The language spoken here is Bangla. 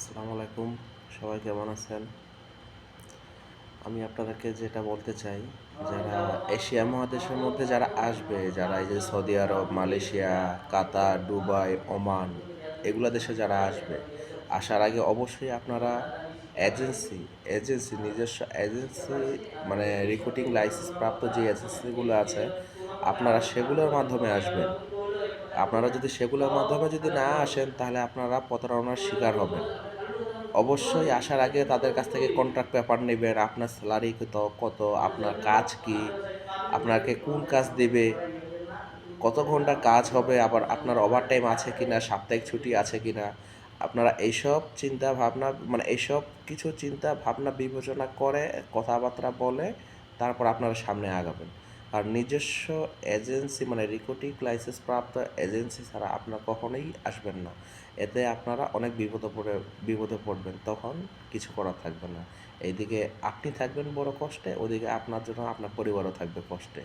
আসসালামু আলাইকুম। সবাই কেমন আছেন? আমি আপনাদেরকে যেটা বলতে চাই, যারা এশিয়া মহাদেশের মধ্যে যারা আসবে, যারা এই যে Saudi Arab, Malaysia, Qatar, Dubai, Oman, এগুলো দেশে যারা আসবে, আসার আগে অবশ্যই আপনারা এজেন্সি এজেন্সি, নিজস্ব এজেন্সি মানে রিক্রুটিং লাইসেন্স প্রাপ্ত যে এজেন্সিগুলো আছে, আপনারা সেগুলোর মাধ্যমে আসবেন। আপনারা যদি সেগুলোর মাধ্যমে যদি না আসেন, তাহলে আপনারা প্রতারণার শিকার হবেন। অবশ্যই আসার আগে তাদের কাছ থেকে কন্ট্রাক্ট পেপার নেবেন, আপনার স্যালারি কত কত, আপনার কাজ কি, আপনাকে কোন কাজ দেবে, কত ঘণ্টা কাজ হবে, আবার আপনার ওভার টাইম আছে কি না সাপ্তাহিক ছুটি আছে কি না আপনারা এইসব চিন্তা ভাবনা মানে এইসব কিছু চিন্তা ভাবনা বিবেচনা করে কথাবার্তা বলে তারপর আপনারা সামনে আগাবেন। আর নিজস্ব এজেন্সি মানে রিকোটিক লাইসেন্স প্রাপ্ত এজেন্সি ছাড়া আপনার কখনোই আসবেন না। এতে আপনারা অনেক বিপদে পড়ে, বিপদে পড়বেন। তখন কিছু করার থাকবে না। এইদিকে আপনি থাকবেন বড় কষ্টে, ওদিকে আপনার জন্য আপনার পরিবারও থাকবে কষ্টে।